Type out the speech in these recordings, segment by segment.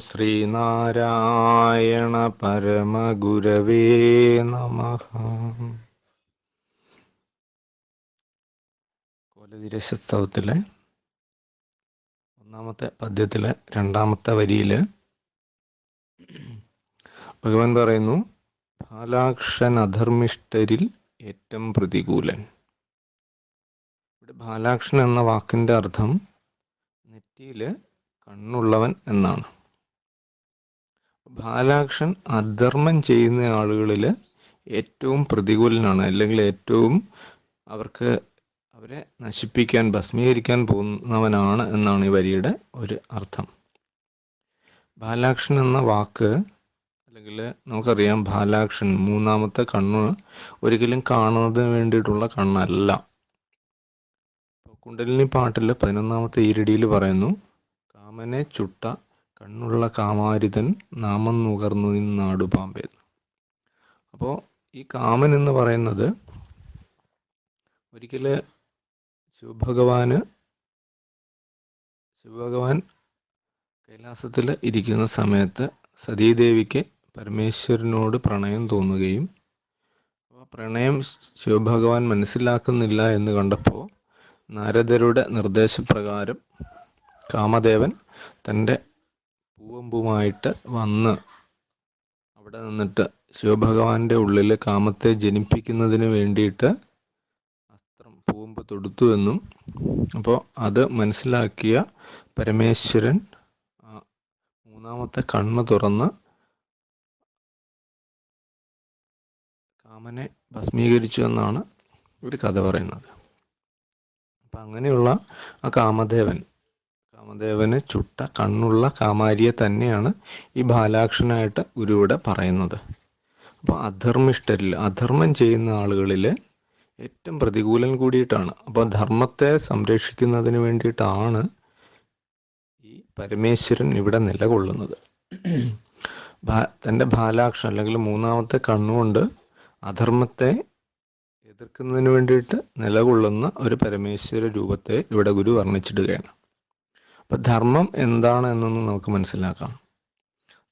ശ്രീനാരായണ പരമഗുരവേ നമ. കോലതിരശസ്തവത്തിലെ ഒന്നാമത്തെ പദ്യത്തിലെ രണ്ടാമത്തെ വരിയിൽ ഭഗവാൻ പറയുന്നു ബാലാക്ഷൻ അധർമ്മിഷ്ഠരിൽ ഏറ്റവും പ്രതികൂലൻ. ഇവിടെ ബാലാക്ഷൻ എന്ന വാക്കിന്റെ അർത്ഥം നെറ്റിയിൽ കണ്ണുള്ളവൻ എന്നാണ്. ബാലാക്ഷൻ അധർമ്മം ചെയ്യുന്ന ആളുകളിൽ ഏറ്റവും പ്രതികൂലനാണ്. അല്ലെങ്കിൽ ഏറ്റവും അവർക്ക് അവരെ നശിപ്പിക്കാൻ ഭസ്മീകരിക്കാൻ പോകുന്നവനാണ് എന്നാണ് ഈ വരിയുടെ ഒരു അർത്ഥം. ബാലാക്ഷൻ എന്ന വാക്ക് അല്ലെങ്കിൽ നമുക്കറിയാം ബാലാക്ഷൻ മൂന്നാമത്തെ കണ്ണ് ഒരിക്കലും കാണുന്നതിന് വേണ്ടിയിട്ടുള്ള കണ്ണല്ല. കുണ്ടലിനി പാട്ടിൽ പതിനൊന്നാമത്തെ ഈരടിയിൽ പറയുന്നു കാമനെ ചുട്ട കണ്ണുള്ള കാമാരിതൻ നാമം നുകർന്നു നാടു പാമ്പേ അപ്പോൾ ഈ കാമൻ എന്ന് പറയുന്നത് ഒരിക്കൽ ശിവഭഗവാന് ശിവഭഗവാൻ കൈലാസത്തിൽ ഇരിക്കുന്ന സമയത്ത് സതീദേവിക്ക് പരമേശ്വരനോട് പ്രണയം തോന്നുകയും ആ പ്രണയം ശിവഭഗവാൻ മനസ്സിലാക്കുന്നില്ല എന്ന് കണ്ടപ്പോൾ നാരദരുടെ നിർദ്ദേശപ്രകാരം കാമദേവൻ തന്റെ പൂവമ്പുമായിട്ട് വന്ന് അവിടെ നിന്നിട്ട് ശിവഭഗവാന്റെ ഉള്ളിൽ കാമത്തെ ജനിപ്പിക്കുന്നതിന് വേണ്ടിയിട്ട് അസ്ത്രം പൂവമ്പ് തൊടുത്തു എന്നും. അപ്പോൾ അത് മനസ്സിലാക്കിയ പരമേശ്വരൻ മൂന്നാമത്തെ കണ്ണ് തുറന്ന് കാമനെ ഭസ്മീകരിച്ചു എന്നാണ് ഒരു കഥ പറയുന്നത്. അപ്പം അങ്ങനെയുള്ള ആ കാമദേവൻ കാമദേവന് ചുട്ട കണ്ണുള്ള കാമാരിയെ തന്നെയാണ് ഈ ബാലാക്ഷനായിട്ട് ഗുരുവിടെ പറയുന്നത്. അപ്പോൾ അധർമ്മിഷ്ടരിൽ അധർമ്മം ചെയ്യുന്ന ആളുകളിൽ ഏറ്റവും പ്രതികൂലൻ കൂടിയിട്ടാണ്. അപ്പോൾ ധർമ്മത്തെ സംരക്ഷിക്കുന്നതിന് വേണ്ടിയിട്ടാണ് ഈ പരമേശ്വരൻ ഇവിടെ നിലകൊള്ളുന്നത്. തന്റെ ബാലാക്ഷൻ അല്ലെങ്കിൽ മൂന്നാമത്തെ കണ്ണുകൊണ്ട് അധർമ്മത്തെ എതിർക്കുന്നതിന് വേണ്ടിയിട്ട് നിലകൊള്ളുന്ന ഒരു പരമേശ്വര രൂപത്തെ ഇവിടെ ഗുരു വർണിച്ചിടുകയാണ്. അപ്പം ധർമ്മം എന്താണ് എന്നൊന്ന് നമുക്ക് മനസ്സിലാക്കാം.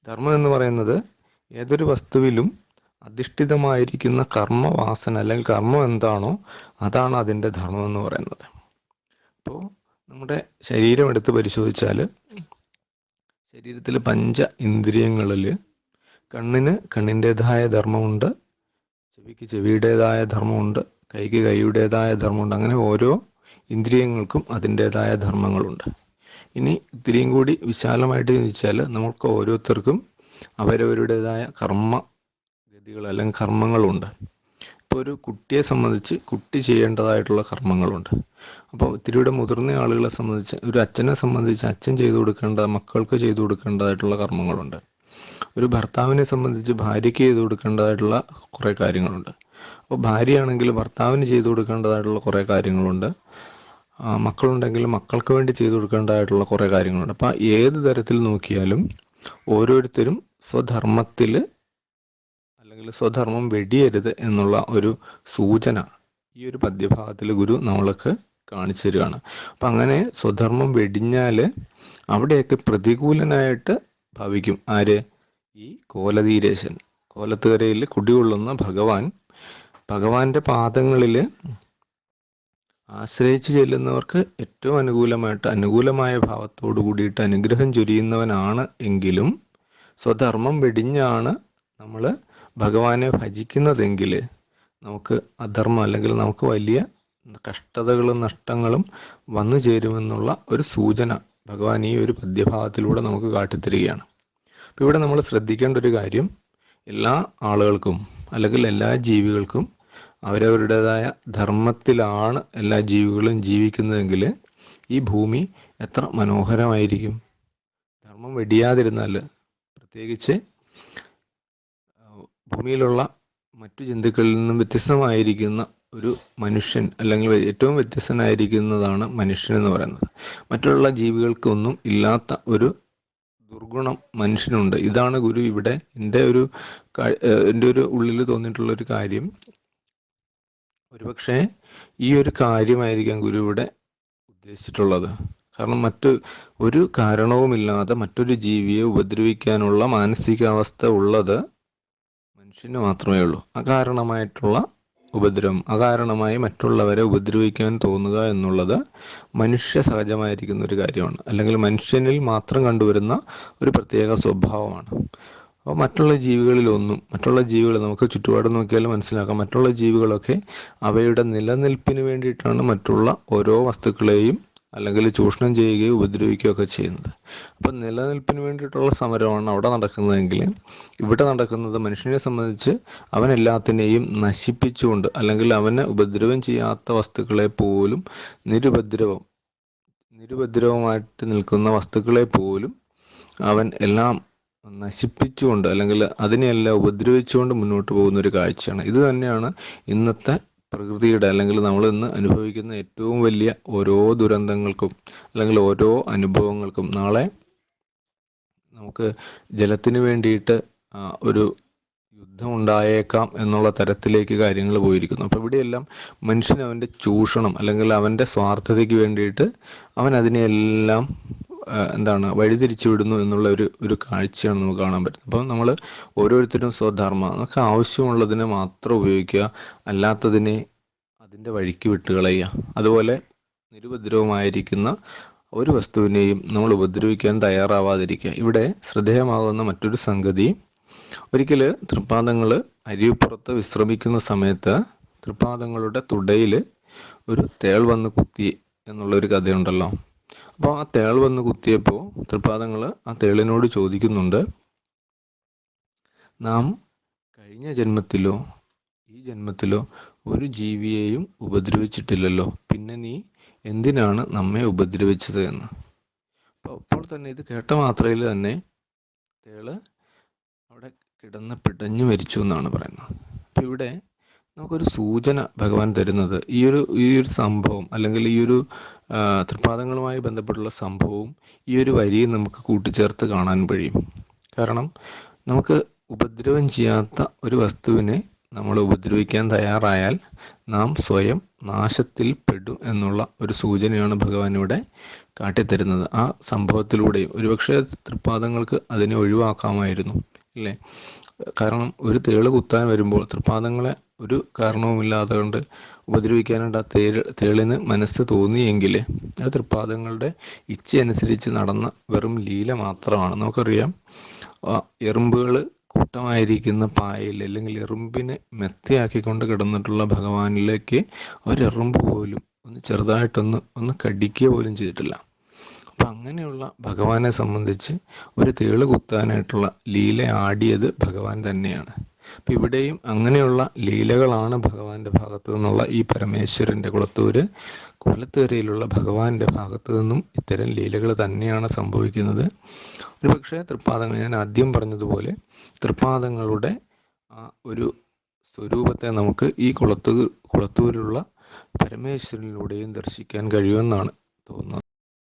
ധർമ്മം എന്ന് പറയുന്നത് ഏതൊരു വസ്തുവിലും അധിഷ്ഠിതമായിരിക്കുന്ന കർമ്മവാസന അല്ലെങ്കിൽ കർമ്മം എന്താണോ അതാണ് അതിന്റെ ധർമ്മം എന്ന് പറയുന്നത്. അപ്പോൾ നമ്മുടെ ശരീരം എടുത്ത് പരിശോധിച്ചാൽ ശരീരത്തിൽ പഞ്ച ഇന്ദ്രിയങ്ങളിൽ കണ്ണിന് കണ്ണിന്റെതായ ധർമ്മമുണ്ട് ചെവിക്ക് ചെവിയുടേതായ ധർമ്മമുണ്ട് കൈക്ക് കൈയുടേതായ ധർമ്മമുണ്ട് അങ്ങനെ ഓരോ ഇന്ദ്രിയങ്ങൾക്കും അതിന്റെതായ ധർമ്മങ്ങളുണ്ട്. ഇനി ഇത്തിരിയും കൂടി വിശാലമായിട്ട് ചിന്തിച്ചാൽ നമുക്ക് ഓരോരുത്തർക്കും അവരവരുടേതായ കർമ്മ ഗതികൾ അല്ലെങ്കിൽ കർമ്മങ്ങളുണ്ട്. ഇപ്പോൾ ഒരു കുട്ടിയെ സംബന്ധിച്ച് കുട്ടി ചെയ്യേണ്ടതായിട്ടുള്ള കർമ്മങ്ങളുണ്ട്. അപ്പോൾ ഇത്തിരിയുടെ മുതിർന്ന ആളുകളെ സംബന്ധിച്ച് ഒരു അച്ഛനെ സംബന്ധിച്ച് അച്ഛൻ ചെയ്തു കൊടുക്കേണ്ട മക്കൾക്ക് ചെയ്തു കൊടുക്കേണ്ടതായിട്ടുള്ള കർമ്മങ്ങളുണ്ട്. ഒരു ഭർത്താവിനെ സംബന്ധിച്ച് ഭാര്യയ്ക്ക് ചെയ്തു കൊടുക്കേണ്ടതായിട്ടുള്ള കുറേ കാര്യങ്ങളുണ്ട്. അപ്പോൾ ഭാര്യയാണെങ്കിൽ ഭർത്താവിന് ചെയ്തു കൊടുക്കേണ്ടതായിട്ടുള്ള കുറേ കാര്യങ്ങളുണ്ട്. മക്കളുണ്ടെങ്കിൽ മക്കൾക്ക് വേണ്ടി ചെയ്തു കൊടുക്കേണ്ടതായിട്ടുള്ള കുറേ കാര്യങ്ങളുണ്ട്. അപ്പോൾ ഏത് തരത്തിൽ നോക്കിയാലും ഓരോരുത്തരും സ്വധർമ്മത്തിൽ അല്ലെങ്കിൽ സ്വധർമ്മം വെടിയരുത് എന്നുള്ള ഒരു സൂചന ഈ ഒരു പദ്യഭാഗത്തിൽ ഗുരു നമ്മൾക്ക് കാണിച്ചു തരികയാണ്. അപ്പം അങ്ങനെ സ്വധർമ്മം വെടിഞ്ഞാൽ അവിടെയൊക്കെ പ്രതികൂലനായിട്ട് ഭവിക്കും. ആര്? ഈ കോലതീരേശൻ കോലത്തുകരയിൽ കുടികൊള്ളുന്ന ഭഗവാൻ. ഭഗവാന്റെ പാദങ്ങളിൽ ആശ്രയിച്ച് ചെല്ലുന്നവർക്ക് ഏറ്റവും അനുകൂലമായിട്ട് അനുകൂലമായ ഭാവത്തോടു കൂടിയിട്ട് അനുഗ്രഹം ചൊരിയുന്നവനാണ് എങ്കിലും സ്വധർമ്മം വെടിഞ്ഞാണ് നമ്മൾ ഭഗവാനെ ഭജിക്കുന്നതെങ്കിൽ നമുക്ക് അധർമ്മം അല്ലെങ്കിൽ നമുക്ക് വലിയ കഷ്ടതകളും നഷ്ടങ്ങളും വന്നു ചേരുമെന്നുള്ള ഒരു സൂചന ഭഗവാൻ ഈ ഒരു പദ്യഭാവത്തിലൂടെ നമുക്ക് കാട്ടിത്തരികയാണ്. അപ്പോൾ ഇവിടെ നമ്മൾ ശ്രദ്ധിക്കേണ്ട ഒരു കാര്യം എല്ലാ ആളുകൾക്കും അല്ലെങ്കിൽ എല്ലാ ജീവികൾക്കും അവരവരുടേതായ ധർമ്മത്തിലാണ് എല്ലാ ജീവികളും ജീവിക്കുന്നതെങ്കിൽ ഈ ഭൂമി എത്ര മനോഹരമായിരിക്കും. ധർമ്മം വെടിയാതിരുന്നാൽ പ്രത്യേകിച്ച് ഭൂമിയിലുള്ള മറ്റു ജന്തുക്കളിൽ നിന്നും വ്യത്യസ്തമായിരിക്കുന്ന ഒരു മനുഷ്യൻ അല്ലെങ്കിൽ ഏറ്റവും വ്യത്യസ്തനായിരിക്കുന്നതാണ് മനുഷ്യൻ എന്ന് പറയുന്നത്. മറ്റുള്ള ജീവികൾക്കൊന്നും ഇല്ലാത്ത ഒരു ദുർഗുണം മനുഷ്യനുണ്ട്. ഇതാണ് ഗുരു ഇവിടെ എന്റെ ഒരു എന്റെ ഒരു ഉള്ളിൽ തോന്നിയിട്ടുള്ള ഒരു കാര്യം. ഒരുപക്ഷെ ഈ ഒരു കാര്യമായിരിക്കാം ഗുരു ഇവിടെ ഉദ്ദേശിച്ചിട്ടുള്ളത്. കാരണം മറ്റു ഒരു കാരണവുമില്ലാതെ മറ്റൊരു ജീവിയെ ഉപദ്രവിക്കാനുള്ള മാനസികാവസ്ഥ ഉള്ളത് മനുഷ്യന് മാത്രമേ ഉള്ളൂ. അകാരണമായിട്ടുള്ള ഉപദ്രവം അകാരണമായി മറ്റുള്ളവരെ ഉപദ്രവിക്കാൻ തോന്നുക എന്നുള്ളത് മനുഷ്യ സഹജമായിരിക്കുന്ന ഒരു കാര്യമാണ്. അല്ലെങ്കിൽ മനുഷ്യനിൽ മാത്രം കണ്ടുവരുന്ന ഒരു പ്രത്യേക സ്വഭാവമാണ്. അപ്പോൾ മറ്റുള്ള ജീവികളിലൊന്നും മറ്റുള്ള ജീവികൾ നമുക്ക് ചുറ്റുപാട് നോക്കിയാലും മനസ്സിലാക്കാം. മറ്റുള്ള ജീവികളൊക്കെ അവയുടെ നിലനിൽപ്പിന് വേണ്ടിയിട്ടാണ് മറ്റുള്ള ഓരോ വസ്തുക്കളെയും അല്ലെങ്കിൽ ചൂഷണം ചെയ്യുകയോ ഉപദ്രവിക്കുകയോ ഒക്കെ ചെയ്യുന്നത്. അപ്പം നിലനിൽപ്പിന് വേണ്ടിയിട്ടുള്ള സമരമാണ് അവിടെ നടക്കുന്നതെങ്കിൽ ഇവിടെ നടക്കുന്നത് മനുഷ്യനെ സംബന്ധിച്ച് അവൻ എല്ലാത്തിനെയും നശിപ്പിച്ചുകൊണ്ട് അല്ലെങ്കിൽ അവനെ ഉപദ്രവം ചെയ്യാത്ത വസ്തുക്കളെ പോലും നിരുപദ്രവം നിരുപദ്രവമായിട്ട് നിൽക്കുന്ന വസ്തുക്കളെ പോലും അവൻ എല്ലാം നശിപ്പിച്ചുകൊണ്ട് അല്ലെങ്കിൽ അതിനെയെല്ലാം ഉപദ്രവിച്ചുകൊണ്ട് മുന്നോട്ട് പോകുന്ന ഒരു കാഴ്ചയാണ്. ഇത് തന്നെയാണ് ഇന്നത്തെ പ്രകൃതിയുടെ അല്ലെങ്കിൽ നമ്മൾ ഇന്ന് അനുഭവിക്കുന്ന ഏറ്റവും വലിയ ഓരോ ദുരന്തങ്ങൾക്കും അല്ലെങ്കിൽ ഓരോ അനുഭവങ്ങൾക്കും നാളെ നമുക്ക് ജലത്തിന് വേണ്ടിയിട്ട് ഒരു യുദ്ധം ഉണ്ടായേക്കാം എന്നുള്ള തരത്തിലേക്ക് കാര്യങ്ങൾ പോയിരിക്കുന്നു. അപ്പോൾ ഇവിടെയെല്ലാം മനുഷ്യൻ അവന്റെ ചൂഷണം അല്ലെങ്കിൽ അവന്റെ സ്വാർത്ഥതയ്ക്ക് വേണ്ടിയിട്ട് അവൻ അതിനെയെല്ലാം എന്താണ് വഴിതിരിച്ചു വിടുന്നു എന്നുള്ള ഒരു ഒരു കാഴ്ചയാണ് നമുക്ക് കാണാൻ പറ്റുന്നത്. അപ്പം നമ്മൾ ഓരോരുത്തരും സ്വധർമ്മ നമുക്ക് ആവശ്യമുള്ളതിനെ മാത്രം ഉപയോഗിക്കുക അല്ലാത്തതിനെ അതിന്റെ വഴിക്ക് വിട്ട് കളയുക. അതുപോലെ നിരുപദ്രവമായിരിക്കുന്ന ഒരു വസ്തുവിനെയും നമ്മൾ ഉപദ്രവിക്കാൻ തയ്യാറാവാതിരിക്കുക. ഇവിടെ ശ്രദ്ധേയമാകുന്ന മറ്റൊരു സംഗതി ഒരിക്കൽ തൃപ്പാദങ്ങൾ അരിപ്പുറത്ത് വിശ്രമിക്കുന്ന സമയത്ത് തൃപ്പാദങ്ങളുടെ തുടയിൽ ഒരു തേൾ വന്ന് കുത്തി എന്നുള്ളൊരു കഥയുണ്ടല്ലോ. അപ്പോൾ ആ തേൾ വന്ന് കുത്തിയപ്പോൾ തൃപ്പാദങ്ങൾ ആ തേളിനോട് ചോദിക്കുന്നുണ്ട് നാം കഴിഞ്ഞ ജന്മത്തിലോ ഈ ജന്മത്തിലോ ഒരു ജീവിയെയും ഉപദ്രവിച്ചിട്ടില്ലല്ലോ. പിന്നെ നീ എന്തിനാണ് നമ്മെ ഉപദ്രവിച്ചത് എന്ന്? അപ്പോൾ അപ്പോൾ തന്നെ ഇത് കേട്ട മാത്രയിൽ തന്നെ തേൾ അവിടെ കിടന്ന് പിടഞ്ഞു മരിച്ചു എന്നാണ് പറയുന്നത്. അപ്പം ഇവിടെ നമുക്കൊരു സൂചന ഭഗവാൻ തരുന്നത് ഈ ഒരു ഈ ഒരു സംഭവം അല്ലെങ്കിൽ ഈ ഒരു തൃപാദങ്ങളുമായി ബന്ധപ്പെട്ടുള്ള സംഭവവും ഈ ഒരു വരിയും നമുക്ക് കൂട്ടിച്ചേർത്ത് കാണാൻ കഴിയും. കാരണം നമുക്ക് ഉപദ്രവം ചെയ്യാത്ത ഒരു വസ്തുവിനെ നമ്മൾ ഉപദ്രവിക്കാൻ തയ്യാറായാൽ നാം സ്വയം നാശത്തിൽ പെടും എന്നുള്ള ഒരു സൂചനയാണ് ഭഗവാൻ ഇവിടെ കാട്ടിത്തരുന്നത്. ആ സംഭവത്തിലൂടെയും ഒരുപക്ഷെ തൃപ്പാദങ്ങൾക്ക് അതിനെ ഒഴിവാക്കാമായിരുന്നു ഇല്ലേ? കാരണം ഒരു തേൾ കുത്താൻ വരുമ്പോൾ തൃപ്പാദങ്ങളെ ഒരു കാരണവുമില്ലാതെ കൊണ്ട് ഉപദ്രവിക്കാനായിട്ട് ആ തേര് തേളിന് മനസ്സ് തോന്നിയെങ്കിൽ ആ തൃപ്പാദങ്ങളുടെ ഇച്ഛ അനുസരിച്ച് നടന്ന വെറും ലീല മാത്രമാണ്. നമുക്കറിയാം എറുമ്പുകൾ കൂട്ടമായിരിക്കുന്ന പായയിൽ അല്ലെങ്കിൽ എറുമ്പിനെ മെത്തയാക്കിക്കൊണ്ട് കിടന്നിട്ടുള്ള ഭഗവാനിലേക്ക് ഒരെറുമ്പ് പോലും ഒന്ന് ചെറുതായിട്ടൊന്ന് ഒന്ന് കടിക്കുക പോലും ചെയ്തിട്ടില്ല. അപ്പം അങ്ങനെയുള്ള ഭഗവാനെ സംബന്ധിച്ച് ഒരു തേൾ കുത്താനായിട്ടുള്ള ലീല ആടിയത് ഭഗവാൻ തന്നെയാണ്. അപ്പം ഇവിടെയും അങ്ങനെയുള്ള ലീലകളാണ് ഭഗവാന്റെ ഭാഗത്തു നിന്നുള്ള ഈ പരമേശ്വരന്റെ കുളത്തൂര്. കുലത്തുകരയിലുള്ള ഭഗവാന്റെ ഭാഗത്തു നിന്നും ഇത്തരം ലീലകൾ തന്നെയാണ് സംഭവിക്കുന്നത്. ഒരു പക്ഷേ തൃപ്പാദങ്ങൾ ഞാൻ ആദ്യം പറഞ്ഞതുപോലെ തൃപ്പാദങ്ങളുടെ ആ ഒരു സ്വരൂപത്തെ നമുക്ക് ഈ കുളത്തൂർ കുളത്തൂരിലുള്ള പരമേശ്വരനിലൂടെയും ദർശിക്കാൻ കഴിയുമെന്നാണ് തോന്നുന്നത്.